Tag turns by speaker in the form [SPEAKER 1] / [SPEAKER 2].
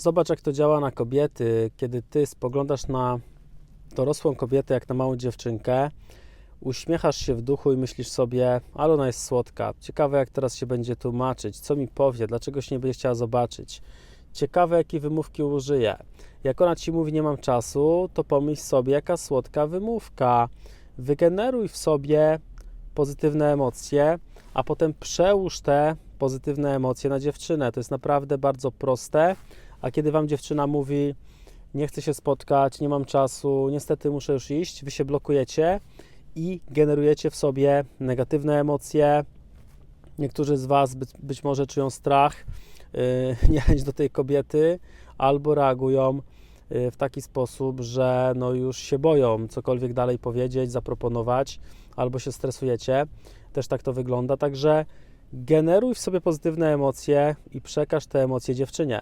[SPEAKER 1] Zobacz, jak to działa na kobiety. Kiedy ty spoglądasz na dorosłą kobietę, jak na małą dziewczynkę, uśmiechasz się w duchu i myślisz sobie, ale ona jest słodka. Ciekawe, jak teraz się będzie tłumaczyć, co mi powie, dlaczego się nie będzie chciała zobaczyć. Ciekawe, jakie wymówki użyje. Jak ona ci mówi, nie mam czasu, to pomyśl sobie, jaka słodka wymówka. Wygeneruj w sobie pozytywne emocje, a potem przełóż te pozytywne emocje na dziewczynę. To jest naprawdę bardzo proste. A kiedy wam dziewczyna mówi, nie chcę się spotkać, nie mam czasu, niestety muszę już iść, wy się blokujecie i generujecie w sobie negatywne emocje. Niektórzy z was być, być może czują strach, yy, niechęć do tej kobiety, albo reagują yy, w taki sposób, że no już się boją cokolwiek dalej powiedzieć, zaproponować, albo się stresujecie. Też tak to wygląda. Także generuj w sobie pozytywne emocje i przekaż te emocje dziewczynie.